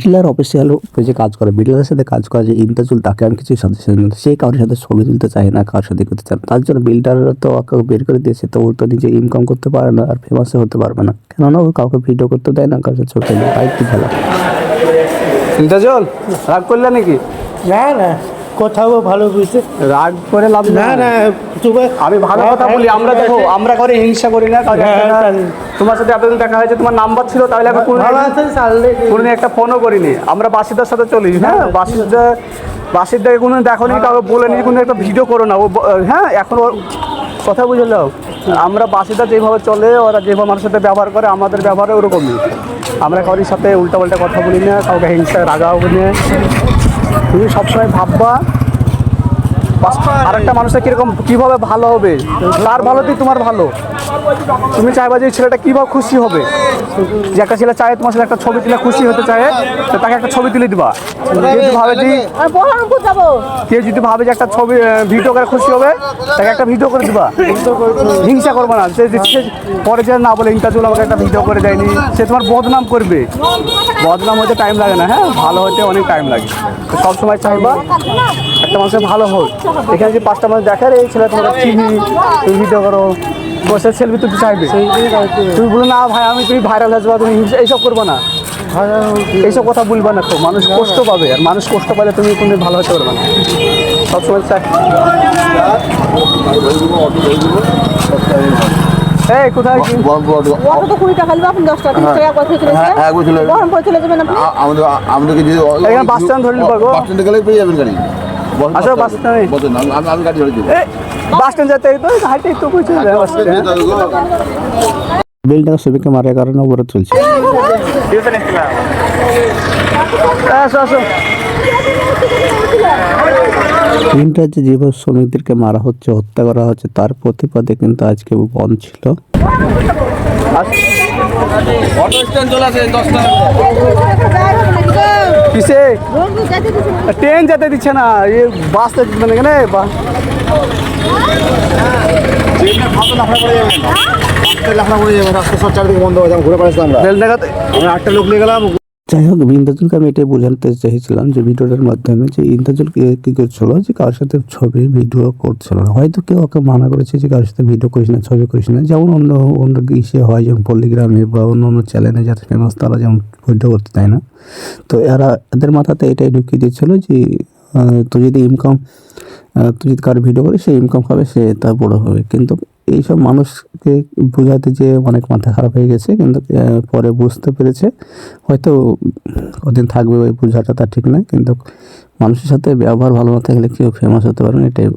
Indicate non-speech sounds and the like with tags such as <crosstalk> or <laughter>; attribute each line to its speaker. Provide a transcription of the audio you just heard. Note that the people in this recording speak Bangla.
Speaker 1: বিটলার অফিসিয়াল যে কাজ করে। বিটলারের সাথে কাজ করে যে ইন্টাজুল তাকে আমি কিছু সাজেশন সেই কারোর সাথে ছবি তুলতে চায় না কারোর সাথে করতে চায় না। তার জন্য বিল্ডাররা তো ওকে বের করে দিয়েছে তো ও তো নিজে ইনকাম করতে পারে না আর ফেমাসও হতে পারবে না। কেননা ও কাউকে ভিডিও করতে দেয় না কারোর সাথে ছবি তুলতে তাই কি খেলা?
Speaker 2: ইন্টাজল রাগ করলে নাকি?
Speaker 3: না না কোথাও ভালো বুঝতে।
Speaker 2: রাগ করে লাভ
Speaker 3: না না তুমি
Speaker 2: আমি ভালো কথা বলি আমরা দেখো আমরা করে হিংসা করি না তোমার সাথে এতদিন দেখা হয়েছে তোমার নাম্বার ছিল তাহলে আমি কোনো একটা ফোনও করিনি। আমরা বাসিদার সাথে চলি হ্যাঁ বাসিদা বাসিদাকে কোনো দেখো নি কাউকে বলে নি কোনো একটা ভিডিও করো না ও হ্যাঁ এখন কথা বুঝলো আমরা বাসিদা যেভাবে চলে ওরা যেভাবে মানুষের সাথে ব্যবহার করে আমাদের ব্যবহারে ওরকমই। আমরা কারোর সাথে উল্টাপাল্টা কথা বলি না কাউকে হিংসা রাগাও না। তুমি সবসময় ভাববা আর একটা মানুষের কীরকম কীভাবে ভালো হবে? তার ভালোতেই তোমার ভালো। তুমি চাইবা যে ছেলেটা কীভাবে খুশি হবে? যে একটা ছেলে চায় তোমার সাথে একটা ছবি তুলে খুশি হতে চায় তো তাকে একটা ছবি তুলে দিবা। কেউ যদি ভাবে যে কেউ যদি ভাবে যে একটা ছবি ভিডিও করে খুশি হবে তাকে একটা ভিডিও করে দিবা। হিংসা করবে না। সে সে পরে যে না বলে ইন্টারভিউ আমাকে একটা ভিডিও করে দেয়নি। সে তোমার বদনাম করবে। বদনাম হতে টাইম লাগে না হ্যাঁ? ভালো হতে অনেক টাইম লাগে। সবসময় চাইবা একটা মানুষের ভালো হোক। <laughs> এখানে যে পাঁচটা মানুষ দেখে রে, এই ছেলে তোমার টিভি তুমি ভিডিও করো। বসে সেলফি তুলতে চাইবে। তুমি বলো না ভাই আমি তুমি ভাইরাল হয়ে যাবা তুমি এইসব করব না। এইসব কথা বলবা না তো। মানুষ কষ্ট পাবে আর মানুষ কষ্ট পেলে তুমি কোনো ভালো হতে পারবে না। সবসময় এই কোথায় কি
Speaker 4: অটো তো কুড়ি টাকা আপনি দশ
Speaker 5: হ্যাঁ, হ্যাঁ, আমাদের আমাদেরকে যদি
Speaker 2: বাস স্ট্যান্ড ধরে?
Speaker 5: বাস স্ট্যান্ডে গেলে পেয়ে যাবেন গাড়ি।
Speaker 2: আসো, বাস স্ট্যান্ডে।
Speaker 5: আমি- আমি- আমি গাড়ি ধরে
Speaker 2: বাস স্ট্যান্ড যেতে তো হাইটে বাস স্ট্যান্ড।
Speaker 1: বিল্ডার ছবিকে মারার কারণে উপরে চলছে
Speaker 2: আসো আসো।
Speaker 1: যেভাবে শ্রমিকদেরকে মারা হচ্ছে হত্যা করা হচ্ছে তার প্রতিবাদে কিন্তু আজকে বন্ধ ছিল।
Speaker 2: কিসে ট্রেন যেতে দিচ্ছে না এই বাস যেতে দিচ্ছে না। কেন বা
Speaker 5: লাফা করে যাবে রাস্তা সব চারিদিকে বন্ধ হয়ে যাবে ঘুরে পাড়াচ্ছি আমরা।
Speaker 2: রেল দেখাতে
Speaker 5: আমরা আটটা লোক নিয়ে গেলাম
Speaker 1: যাই হোক ইন্দ্রজুলকে আমি এটাই বোঝাতে চাইছিলাম যে ভিডিওটার মাধ্যমে যে ইন্দ্রজুল কি- করছিল, যে কারোর সাথে ছবি, ভিডিও করছিল। না হয়তো কেউ ওকে মানা করেছে যে কারোর সাথে ভিডিও করিস না, ছবি করিস না। যেমন অন্য অন্য ইসে হয়, যেমন পল্লিগ্রামে বা অন্য অন্য চ্যানেলে যারা ফেমাস তারা যেমন ভিডিও করতে চায় না। তো এরা, এদের মাথাতে এটাই ঢুকিয়ে দিয়েছিল যে তুই যদি ইনকাম তুই যদি কারও ভিডিও করিস, সে ইনকাম হবে সে তা বড় হবে। কিন্তু এইসব মানুষকে বোঝাতে যে অনেক মাথা খারাপ হয়ে গেছে, কিন্তু পরে বুঝতে পেরেছে। হয়তো কদিন থাকবে ওই বোঝাটা তার ঠিক নয়, কিন্তু মানুষের সাথে ব্যবহার ভালো না থাকলে কেউ ফেমাস হতে পারে এটাই